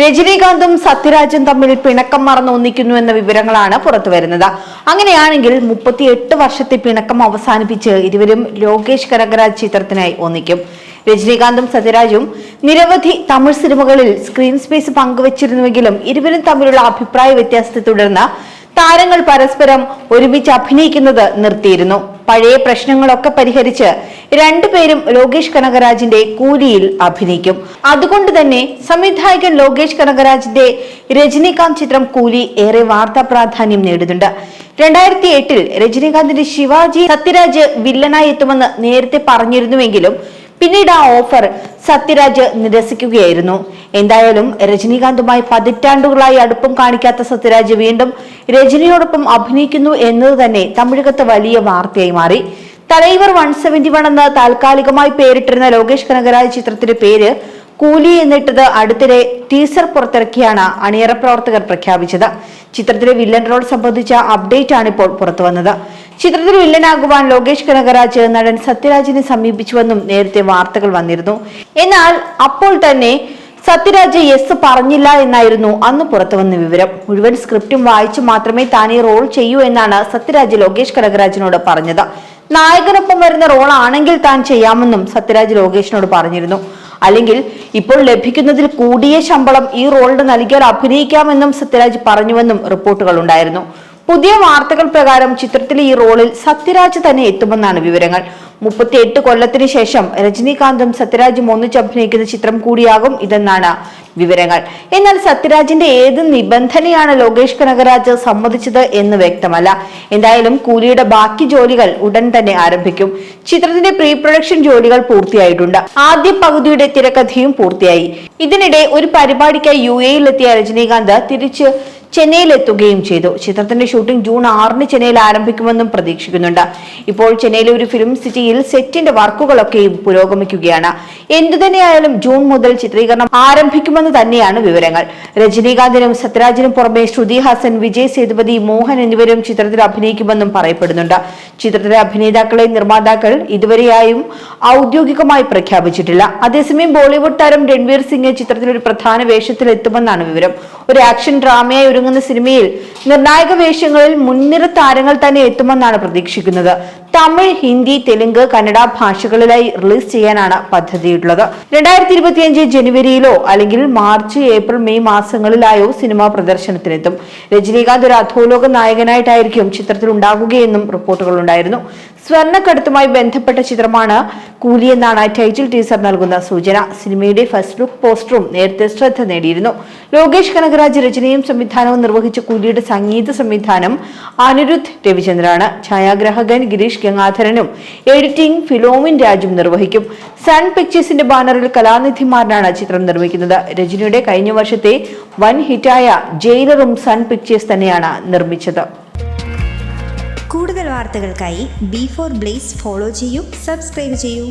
രജനീകാന്തും സത്യരാജും തമ്മിൽ പിണക്കം മറന്ന് ഒന്നിക്കുന്നു എന്ന വിവരങ്ങളാണ് പുറത്തു വരുന്നത്. അങ്ങനെയാണെങ്കിൽ മുപ്പത്തിയെട്ട് വർഷത്തെ പിണക്കം അവസാനിപ്പിച്ച് ഇരുവരും ലോകേഷ് കനകരാജ് ചിത്രത്തിനായി ഒന്നിക്കും. രജനീകാന്തും സത്യരാജും നിരവധി തമിഴ് സിനിമകളിൽ സ്ക്രീൻ സ്പേസ് പങ്കുവച്ചിരുന്നുവെങ്കിലും ഇരുവരും തമ്മിലുള്ള അഭിപ്രായ വ്യത്യാസത്തെ തുടർന്ന് താരങ്ങൾ പരസ്പരം ഒരുമിച്ച് അഭിനയിക്കുന്നത് നിർത്തിയിരുന്നു. പഴയ പ്രശ്നങ്ങളൊക്കെ പരിഹരിച്ച് രണ്ടുപേരും ലോകേഷ് കനകരാജിന്റെ കൂലിയിൽ അഭിനയിക്കും. അതുകൊണ്ട് തന്നെ സംവിധായകൻ ലോകേഷ് കനകരാജിന്റെ രജനീകാന്ത് ചിത്രം കൂലി ഏറെ വാർത്താ പ്രാധാന്യം നേടുന്നുണ്ട്. രണ്ടായിരത്തി എട്ടിൽ രജനീകാന്തിന്റെ ശിവാജി സത്യരാജ് വില്ലനായി എത്തുമെന്ന് നേരത്തെ പറഞ്ഞിരുന്നുവെങ്കിലും പിന്നീട് ആ ഓഫർ സത്യരാജ് നിരസിക്കുകയായിരുന്നു. എന്തായാലും രജനീകാന്തുമായി പതിറ്റാണ്ടുകളായി അടുപ്പം കാണിക്കാത്ത സത്യരാജ് വീണ്ടും രജനിയോടൊപ്പം അഭിനയിക്കുന്നു എന്നത് തന്നെ തമിഴകത്ത് വലിയ വാർത്തയായി മാറി. തലൈവർ വൺ സെവന്റി വൺ എന്ന് താൽക്കാലികമായി പേരിട്ടിരുന്ന ലോകേഷ് കനകരാജ് ചിത്രത്തിന്റെ പേര് കൂലി എന്നിട്ടത് അടുത്തിടെ ടീസർ പുറത്തിറക്കിയാണ് അണിയറ പ്രവർത്തകർ പ്രഖ്യാപിച്ചത്. ചിത്രത്തിലെ വില്ലൻ റോൾ സംബന്ധിച്ച അപ്ഡേറ്റ് ആണ് ഇപ്പോൾ പുറത്തുവന്നത്. ചിത്രത്തിൽ വില്ലനാകുവാൻ ലോകേഷ് കനകരാജ് നടൻ സത്യരാജിനെ സമീപിച്ചുവെന്നും നേരത്തെ വാർത്തകൾ വന്നിരുന്നു. എന്നാൽ അപ്പോൾ തന്നെ സത്യരാജ് യെസ് പറഞ്ഞില്ല എന്നായിരുന്നു അന്ന് പുറത്തു വന്ന വിവരം. മുഴുവൻ സ്ക്രിപ്റ്റും വായിച്ചു മാത്രമേ താൻ ഈ റോൾ ചെയ്യൂ എന്നാണ് സത്യരാജ് ലോകേഷ് കനകരാജിനോട് പറഞ്ഞത്. നായകനൊപ്പം വരുന്ന റോൾ ആണെങ്കിൽ താൻ ചെയ്യാമെന്നും സത്യരാജ് ലോകേഷിനോട് പറഞ്ഞിരുന്നു. അല്ലെങ്കിൽ ഇപ്പോൾ ലഭിക്കുന്നതിൽ കൂടിയ ശമ്പളം ഈ റോളിന് നൽകിയാൽ അഭിനയിക്കാമെന്നും സത്യരാജ് പറഞ്ഞുവെന്നും റിപ്പോർട്ടുകൾ ഉണ്ടായിരുന്നു. പുതിയ വാർത്തകൾ പ്രകാരം ചിത്രത്തിലെ ഈ റോളിൽ സത്യരാജ് തന്നെ എത്തുമെന്നാണ് വിവരങ്ങൾ. മുപ്പത്തിയെട്ട് കൊല്ലത്തിന് ശേഷം രജനീകാന്തും സത്യരാജും ഒന്നിച്ച് അഭിനയിക്കുന്ന ചിത്രം കൂടിയാകും ഇതെന്നാണ് വിവരങ്ങൾ. എന്നാൽ സത്യരാജിന്റെ ഏത് നിബന്ധനയാണ് ലോകേഷ് കനകരാജ് സമ്മതിച്ചത് എന്ന് വ്യക്തമല്ല. എന്തായാലും കൂലിയുടെ ബാക്കി ജോലികൾ ഉടൻ തന്നെ ആരംഭിക്കും. ചിത്രത്തിന്റെ പ്രീ പ്രൊഡക്ഷൻ ജോലികൾ പൂർത്തിയായിട്ടുണ്ട്. ആദ്യ പകുതിയുടെ തിരക്കഥയും പൂർത്തിയായി. ഇതിനിടെ ഒരു പരിപാടിക്കായി യു എയിലെത്തിയ രജനീകാന്ത് തിരിച്ച് ചെന്നൈയിലെത്തുകയും ചെയ്തു. ചിത്രത്തിന്റെ ഷൂട്ടിംഗ് ജൂൺ ആറിന് ചെന്നൈയിൽ ആരംഭിക്കുമെന്നും പ്രതീക്ഷിക്കുന്നുണ്ട്. ഇപ്പോൾ ചെന്നൈയിലെ ഒരു ഫിലിം സിറ്റിയിൽ സെറ്റിന്റെ വർക്കുകളൊക്കെയും പുരോഗമിക്കുകയാണ്. എന്തുതന്നെയായാലും ജൂൺ മുതൽ ചിത്രീകരണം ആരംഭിക്കുമെന്ന് തന്നെയാണ് വിവരങ്ങൾ. രജനീകാന്തിനും സത്യരാജിനും പുറമെ ശ്രുതി ഹാസൻ വിജയ് സേതുപതി മോഹൻ എന്നിവരും ചിത്രത്തിൽ അഭിനയിക്കുമെന്നും പറയപ്പെടുന്നുണ്ട്. ചിത്രത്തിലെ അഭിനേതാക്കളെ നിർമ്മാതാക്കൾ ഇതുവരെയായും ഔദ്യോഗികമായി പ്രഖ്യാപിച്ചിട്ടില്ല. അതേസമയം ബോളിവുഡ് താരം രൺവീർ സിംഗ് ചിത്രത്തിൽ ഒരു പ്രധാന വേഷത്തിൽ എത്തുമെന്നാണ് വിവരം. ഒരു ആക്ഷൻ ഡ്രാമയായി ഒരുങ്ങുന്ന സിനിമയിൽ നിർണായക വേഷങ്ങളിൽ മുൻനിര താരങ്ങൾ തന്നെ എത്തുമെന്നാണ് പ്രതീക്ഷിക്കുന്നത്. തമിഴ് ഹിന്ദി തെലുങ്ക് കന്നഡ ഭാഷകളിലായി റിലീസ് ചെയ്യാനാണ് പദ്ധതിയിട്ടുള്ളത്. രണ്ടായിരത്തി ഇരുപത്തിയഞ്ച് ജനുവരിയിലോ അല്ലെങ്കിൽ മാർച്ച് ഏപ്രിൽ മെയ് മാസങ്ങളിലായോ സിനിമ പ്രദർശനത്തിനെത്തും. രജനീകാന്ത് ഒരു അധോലോക നായകനായിട്ടായിരിക്കും ചിത്രത്തിൽ ഉണ്ടാകുകയെന്നും റിപ്പോർട്ടുകൾ ഉണ്ടായിരുന്നു. സ്വർണക്കടത്തുമായി ബന്ധപ്പെട്ട ചിത്രമാണ് കൂലി എന്നാണ് ടൈറ്റിൽ ടീസർ നൽകുന്ന സൂചന. സിനിമയുടെ ഫസ്റ്റ് ലുക്ക് പോസ്റ്ററും നേരത്തെ ശ്രദ്ധ നേടിയിരുന്നു. ലോകേഷ് കനകരാജ് രചനയും സംവിധാനവും നിർവഹിച്ച കൂലിയുടെ സംഗീത സംവിധാനം അനിരുദ്ധ് രവിചന്ദ്രാണ്. ഛായാഗ്രാഹകൻ ഗിരീഷ് ഗംഗാധരനും എഡിറ്റിംഗ് ഫിലോമിൻ രാജും നിർവഹിക്കും. സൺ പിക്ചേഴ്സിന്റെ ബാനറിൽ കലാനിധിമാരനാണ് ചിത്രം നിർമ്മിക്കുന്നത്. രജനിയുടെ കഴിഞ്ഞ വർഷത്തെ വൻ ഹിറ്റായ ജയിലറും സൺ പിക്ചേഴ്സ് തന്നെയാണ് നിർമ്മിച്ചത്. കൂടുതൽ വാർത്തകൾക്കായി ബി ഫോർ ബ്ലേസ് ഫോളോ ചെയ്യൂ സബ്സ്ക്രൈബ് ചെയ്യൂ.